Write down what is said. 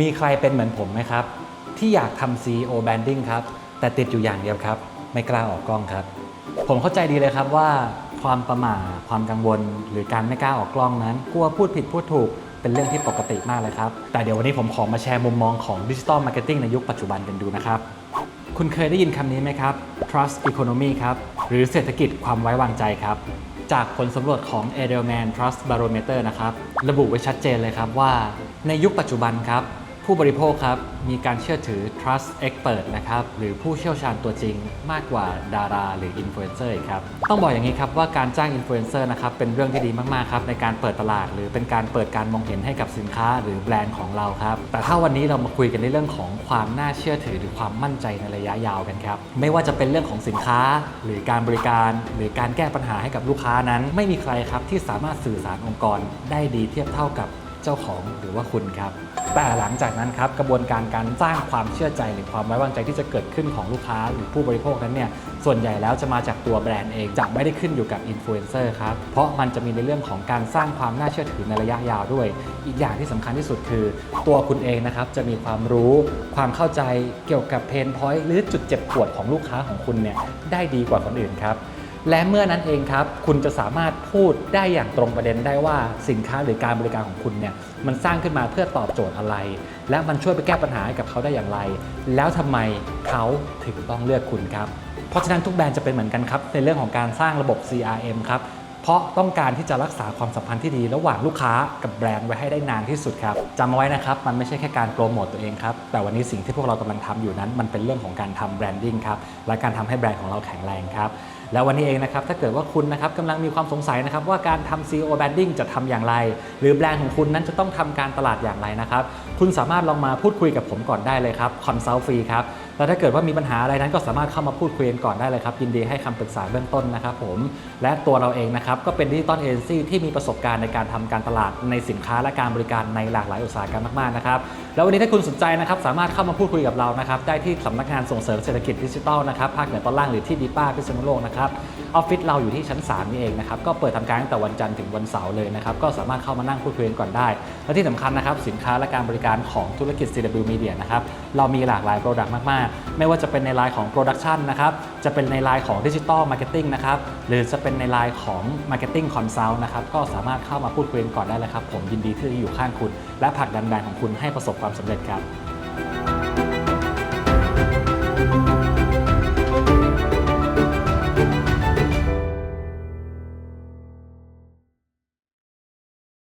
มีใครเป็นเหมือนผมไหมครับ ที่อยากทำ CEO branding ครับ แต่ติดอยู่อย่างเดียวครับ ไม่กล้าออกกล้องครับ ผมเข้าใจดีเลยครับว่าความประหม่าความกังวล หรือการไม่กล้าออกกล้องนั้นกลัวพูดผิดพูดถูกเป็นเรื่องที่ปกติมากเลยครับ แต่เดี๋ยววันนี้ผมขอมาแชร์มุมมองของดิจิ t a ลมาร์เก็ตติ้งในยุคปัจจุบันกันดูนะครับ คุณเคยได้ยินคำนี้ไหมครับ trust economy ครับหรือเศรษฐกิจความไว้วางใจครับจากผลสำรวจของ Edelman Trust Barometer นะครับ ระบุไว้ชัดเจนเลยครับว่า ในยุคปัจจุบันครับ ผู้บริโภคครับมีการเชื่อถือ trust expert นะครับหรือผู้เชี่ยวชาญตัวจริงมากกว่าดารา หรืออินฟลูเอนเซอร์อีกครับต้องบอกอย่างนี้ครับว่าการจ้างอินฟลูเอนเซอร์นะครับเป็นเรื่องที่ดีมากๆครับในการเปิดตลาด หรือเป็นการเปิดการมองเห็นให้กับสินค้าหรือแบรนด์ของเราครับแต่ถ้าวันนี้เรามาคุยกันในเรื่องของความน่าเชื่อถือหรือความมั่นใจในระยะยาวกันครับไม่ว่าจะเป็นเรื่องของสินค้า หรือการบริการ หรือการแก้ปัญหาให้กับลูกค้านั้น ไม่มีใครครับที่สามารถสื่อสารองค์กรได้ดีเทียบเท่ากับ เจ้าของหรือว่าคุณครับ แต่หลังจากนั้นครับกระบวนการการสร้างความเชื่อใจหรือความไว้วางใจที่จะเกิดขึ้นของลูกค้าหรือผู้บริโภคนั้นเนี่ยส่วนใหญ่แล้วจะมาจากตัวแบรนด์เองจะไม่ได้ขึ้นอยู่กับอินฟลูเอนเซอร์ครับเพราะมันจะมีในเรื่องของการสร้างความน่าเชื่อถือในระยะยาวด้วย อีกอย่างที่สำคัญที่สุดคือ ตัวคุณเองนะครับจะมีความรู้ความเข้าใจเกี่ยวกับเพนพอยต์หรือจุดเจ็บปวดของลูกค้าของคุณเนี่ยได้ดีกว่าคนอื่นครับ และเมื่อนั้นเองครับ คุณจะสามารถพูดได้อย่างตรงประเด็นได้ว่าสินค้าหรือการบริการของคุณเนี่ยมันสร้างขึ้นมาเพื่อตอบโจทย์อะไร และมันช่วยไปแก้ปัญหาให้กับเขาได้อย่างไร แล้วทำไมเขาถึงต้องเลือกคุณครับ เพราะฉะนั้นทุกแบรนด์จะเป็นเหมือนกันครับในเรื่องของการสร้างระบบ CRM ครับ เพราะต้องการที่จะรักษาความสัมพันธ์ที่ดี ระหว่างลูกค้ากับแบรนด์ไว้ให้ได้นานที่สุดครับจำเอาไว้นะครับ มันไม่ใช่แค่การโปรโมตตัวเองครับ แต่วันนี้สิ่งที่พวกเรากำลังทำอยู่นั้น มันเป็นเรื่องของการทำแบรนดิ้งครับ และการทำให้แบรนด์ของเราแข็งแรงครับ แล้ววันนี้เองนะครับ ถ้าเกิดว่าคุณนะครับกำลังมีความสงสัยนะครับว่าการทำ CEO branding จะทำอย่างไร หรือแบรนด์ของคุณนั้นจะต้องทำการตลาดอย่างไรนะครับ คุณสามารถลองมาพูดคุยกับผมก่อนได้เลยครับคอนซัลท์ฟรีครับ แล้วถ้าเกิดว่ามีปัญหาอะไรนั้นก็สามารถเข้ามาพูดคุยกันก่อนได้เลยครับ ยินดีให้คำปรึกษาเบื้องต้นนะครับผมและตัวเราเองนะครับก็เป็นดิจิตอลเอเจนซี่ที่มีประสบการณ์ในการทำการตลาดในสินค้าและการบริการในหลากหลายอุตสาหกรรมมากๆนะครับแล้ววันนี้ถ้าคุณสนใจนะครับสามารถเข้ามาพูดคุยกับเรานะครับได้ที่สำนักงานส่งเสริมเศรษฐกิจดิจิทัลนะครับภาคเหนือตอนล่างหรือที่ดีป้าพิษณุโลกนะครับออฟฟิศเราอยู่ที่ชั้น 3 นี่เองนะครับก็เปิดทำการตั้งแต่วันจันทร์ถึงวันเสาร์เลยนะครับก็สามารถเข้ามานั่งพูดคุยกันก่อนได้ และที่สำคัญนะครับสินค้าและการบริการของธุรกิจ CW Media นะครับเรามีหลากหลายโปรดักต์มากไม่ว่าจะเป็นในไลน์ของโปรดักชันนะครับ จะเป็นในไลน์ของดิจิทัลมาร์เก็ตติ้งนะครับ หรือจะเป็นในไลน์ของ Marketing Consult นะครับ ก็สามารถเข้ามาพูดคุยกันก่อนได้เลยครับ ผมยินดีที่จะอยู่ข้างคุณ และผลักดันแบรนด์ของคุณให้ประสบความสำเร็จครับ